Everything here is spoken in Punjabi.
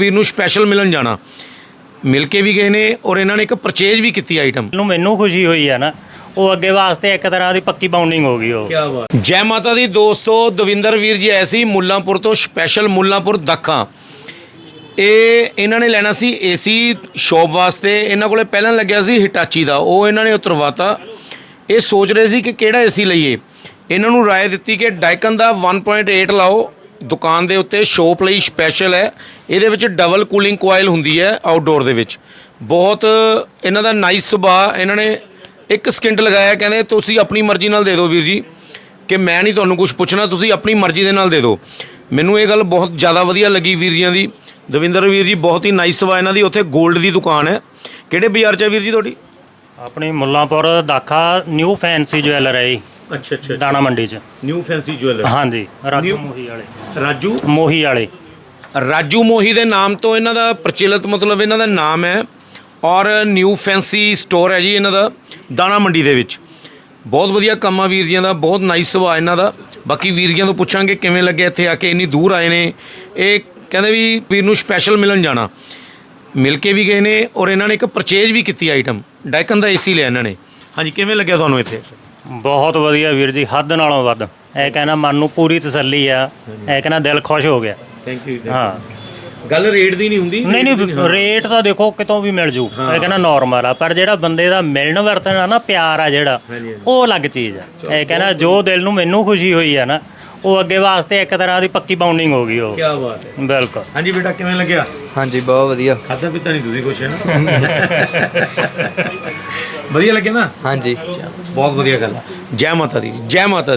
ਵੀਰ ਨੂੰ ਸਪੈਸ਼ਲ ਮਿਲਣ ਜਾਣਾ। ਮਿਲ ਕੇ ਵੀ ਗਏ ਨੇ ਔਰ ਇਹਨਾਂ ਨੇ ਇੱਕ ਪਰਚੇਜ ਵੀ ਕੀਤੀ ਆਈਟਮ ਨੂੰ ਮੈਨੂੰ ਖੁਸ਼ੀ ਹੋਈ ਹੈ ਨਾ ਉਹ ਅੱਗੇ ਵਾਸਤੇ ਇੱਕ ਤਰ੍ਹਾਂ ਦੀ ਪੱਕੀ ਬਾਉਂਡਿੰਗ ਹੋ ਗਈ ਉਹ। ਬਾਤ। ਜੈ ਮਾਤਾ ਦੀ ਦੋਸਤੋ ਦਵਿੰਦਰ ਵੀਰ ਜੀ ਆਏ ਸੀ ਮੁੱਲਾਂਪੁਰ ਤੋਂ ਸਪੈਸ਼ਲ ਮੁੱਲਾਂਪੁਰ ਦੱਖਾਂ। ਇਹ ਇਹਨਾਂ ਨੇ ਲੈਣਾ ਸੀ ਏਸੀ ਸ਼ੌਪ ਵਾਸਤੇ। ਇਹਨਾਂ ਕੋਲੇ ਪਹਿਲਾਂ ਲੱਗਿਆ ਸੀ ਹਿਟਾਚੀ ਦਾ। ਉਹ ਇਹਨਾਂ ਨੇ ਉਤਰਵਾਤਾ। ਇਹ ਸੋਚ ਰਹੇ ਸੀ ਕਿ ਕਿਹੜਾ ਏਸੀ ਲਈਏ। ਇਹਨਾਂ ਨੂੰ ਰਾਏ ਦਿੱਤੀ ਕਿ ਡਾਈਕਨ ਦਾ 1.8 ਲਾਓ। ਦੁਕਾਨ ਦੇ ਉੱਤੇ ਸ਼ੋਪ ਲਈ ਸਪੈਸ਼ਲ ਹੈ। ਇਹਦੇ ਵਿੱਚ ਡਬਲ ਕੂਲਿੰਗ ਕੋਇਲ ਹੁੰਦੀ ਹੈ ਆਊਟਡੋਰ ਦੇ ਵਿੱਚ। ਬਹੁਤ ਇਹਨਾਂ ਦਾ ਨਾਈਸ ਸੁਭਾਅ, ਇਹਨਾਂ ਨੇ ਇੱਕ ਸਕਿੰਟ ਲਗਾਇਆ, ਕਹਿੰਦੇ ਤੁਸੀਂ ਆਪਣੀ ਮਰਜ਼ੀ ਨਾਲ ਦੇ ਦਿਓ ਵੀਰ ਜੀ। ਕਿ ਮੈਂ ਨਹੀਂ ਤੁਹਾਨੂੰ ਕੁਝ ਪੁੱਛਣਾ, ਤੁਸੀਂ ਆਪਣੀ ਮਰਜ਼ੀ ਦੇ ਨਾਲ ਦੇ ਦਿਓ। ਮੈਨੂੰ ਇਹ ਗੱਲ ਬਹੁਤ ਜ਼ਿਆਦਾ ਵਧੀਆ ਲੱਗੀ ਵੀਰ ਜੀਆਂ ਦੀ। ਦਵਿੰਦਰ ਵੀਰ ਜੀ, ਬਹੁਤ ਹੀ ਨਾਈਸ ਸੁਭਾਅ ਇਹਨਾਂ ਦੀ, ਉੱਥੇ 골ਡ ਦੀ ਦੁਕਾਨ ਹੈ। ਕਿਹੜੇ ਬਾਜ਼ਾਰ 'ਚ ਹੈ ਵੀਰ ਜੀ ਤੁਹਾਡੀ? ਆਪਣੀ Mullanpur Dakha New Fancy Jeweller ਹੈ ਜੀ। ਅੱਛਾ ਅੱਛਾ ਦਾਣਾ ਮੰਡੀ 'ਚ। ਨਿਊ ਫੈਂਸੀ ਜੁਐਲਰ ਹਾਂਜੀ ਰਾਜੂ ਮੋਹੀ ਵਾਲੇ। ਰਾਜੂ? ਮੋਹੀ ਵਾਲੇ। ਰਾਜੂ ਮੋਹੀ ਦੇ ਨਾਮ ਤੋਂ ਇਹਨਾਂ ਦਾ ਪ੍ਰਚਲਿਤ ਮਤਲਬ ਇਹਨਾਂ ਦਾ ਨਾਮ ਹੈ ਔਰ ਨਿਊ ਫੈਂਸੀ ਸਟੋਰ ਹੈ ਜੀ ਇਹਨਾਂ ਦਾ ਦਾਣਾ ਮੰਡੀ ਦੇ ਵਿੱਚ। ਬਹੁਤ ਵਧੀਆ ਕੰਮ ਆ ਵੀਰ ਜੀਆਂ ਦਾ ਬਹੁਤ ਨਾਈਸ ਸੁਭਾਅ ਇਹਨਾਂ ਦਾ। ਬਾਕੀ ਵੀਰ ਜੀਆਂ ਤੋਂ ਪੁੱਛਾਂਗੇ ਕਿਵੇਂ ਲੱਗਿਆ ਇੱਥੇ ਆ ਕੇ ਇੰਨੀ ਦੂਰ ਆਏ ਨੇ। ਇਹ ਕਹਿੰਦੇ ਵੀ ਵੀਰ ਨੂੰ ਸਪੈਸ਼ਲ ਮਿਲਣ ਜਾਣਾ। ਮਿਲ ਕੇ ਵੀ ਗਏ ਨੇ ਔਰ ਇਹਨਾਂ ਨੇ ਇੱਕ ਪਰਚੇਜ ਵੀ ਕੀਤੀ ਆਈਟਮ ਡਾਈਕਨ ਦਾ ਏਸੀ ਲਿਆ ਇਹਨਾਂ ਨੇ। ਹਾਂਜੀ ਕਿਵੇਂ ਲੱਗਿਆ ਤੁਹਾਨੂੰ ਇੱਥੇ? ਬਹੁਤ ਵਧੀਆ ਵੀਰ ਜੀ ਹੱਦ ਨਾਲੋਂ ਵੱਧ। ਇਹ ਕਹਿੰਦਾ ਮਨ ਨੂੰ ਪੂਰੀ ਤਸੱਲੀ ਆ। ਇਹ ਕਹਿੰਦਾ ਦਿਲ ਖੁਸ਼ ਹੋ ਗਿਆ। ਥੈਂਕ ਯੂ ਹਾਂ। ਗੱਲ ਰੇਟ ਦੀ ਨਹੀਂ ਹੁੰਦੀ? ਨਹੀਂ ਨਹੀਂ ਰੇਟ ਤਾਂ ਦੇਖੋ ਕਿਤੋਂ ਵੀ ਮਿਲ ਜੂ। ਇਹ ਕਹਿੰਦਾ ਨਾਰਮਲ ਆ। ਪਰ ਜਿਹੜਾ ਬੰਦੇ ਦਾ ਮਿਲਣ ਵਰਤਣ ਆ ਨਾ ਪਿਆਰ ਆ ਜਿਹੜਾ। ਉਹ ਅਲੱਗ ਚੀਜ਼ ਆ। ਇਹ ਕਹਿੰਦਾ ਜੋ ਦਿਲ ਨੂੰ ਮੈਨੂੰ ਖੁਸ਼ੀ ਹੋਈ ਆ ਨਾ ਉਹ ਅੱਗੇ ਵਾਸਤੇ ਇੱਕ ਤਰ੍ਹਾਂ ਦੀ ਪੱਕੀ ਬਾਉਂਡਿੰਗ ਹੋ ਗਈ ਉਹ। ਕੀ ਬਾਤ ਹੈ। ਬਿਲਕੁਲ। ਹਾਂਜੀ ਬੇਟਾ ਕਿਵੇਂ ਲੱਗਿਆ? ਹਾਂਜੀ ਬਹੁਤ ਵਧੀਆ। ਖਾਦਾ ਪੀਤਾ ਨਹੀਂ ਤੁਸੀਂ ਕੁਛ ਹੈ ਨਾ? ਵਧੀਆ ਲੱਗੇ ਨਾ? ਹਾਂਜੀ। ਬਹੁਤ ਵਧੀਆ ਗੱਲ ਹੈ। ਜੈ ਮਾਤਾ ਦੀ ਜੈ ਮਾਤਾ ਦੀ।